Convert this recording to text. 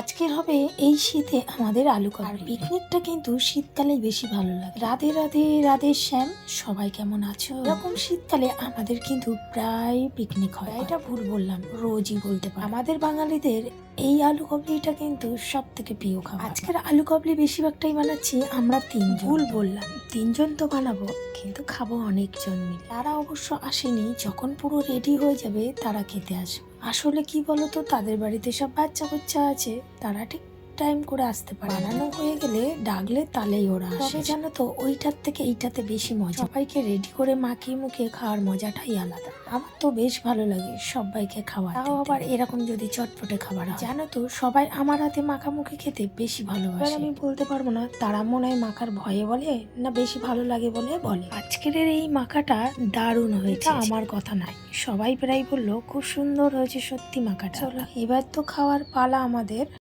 আজকের হবে এই শীতে আমাদের আলু কাবলি পিকনিকটা কিন্তু শীতকালেই বেশি ভালো লাগে। রাধে রাধে রাধে শ্যাম, সবাই কেমন আছো? এরকম শীতকালে আমাদের কিন্তু প্রায় পিকনিক হয়। এটা ভুল বললাম, রোজই বলতে পারি। আমাদের বাঙালিদের এই আলু কাবলিটা কিন্তু সব থেকে প্রিয় খাবার। আজকের আলু কাবলি বেশিরভাগটাই বানাচ্ছি আমরা তিন ভুল বললাম, তিনজন তো বানাবো, কিন্তু খাব অনেকজন মিলে। তারা অবশ্য আসেনি, যখন পুরো রেডি হয়ে যাবে, তারা খেতে আসবে। আসলে কি বলতো তাদের বাড়িতে সব বাচ্চা বাচ্চা আছে তারা ঠিক টাইম করে আসতে পারে। বানানো হয়ে গেলে ডাকলে তালেই ওরা আসে। জানো তো ওইটার থেকে এইটাতে বেশি মজা। সবাইকে রেডি করে মাখিয়ে মুখিয়ে খাওয়ার মজাটাই আলাদা। আমার তো বেশ ভালো লাগে সবাইকে খাওয়া তাও আবার এরকম যদি চটপটে খাবার জানো তো সবাই আমার হাতে মাখামুখি খেতে বেশি ভালোবাসে। আমি বলতে পারব না তারা মনে হয় মাখার ভয়ে বলে না বেশি ভালো লাগে বলে বলে। আজকের এই মাখাটা দারুণ হয়েছে। আমার কথা নাই। সবাই প্রায় বলল খুব সুন্দর হয়েছে সত্যি মাখাটা। চলো এবার তো খাওয়ার পালা আমাদের।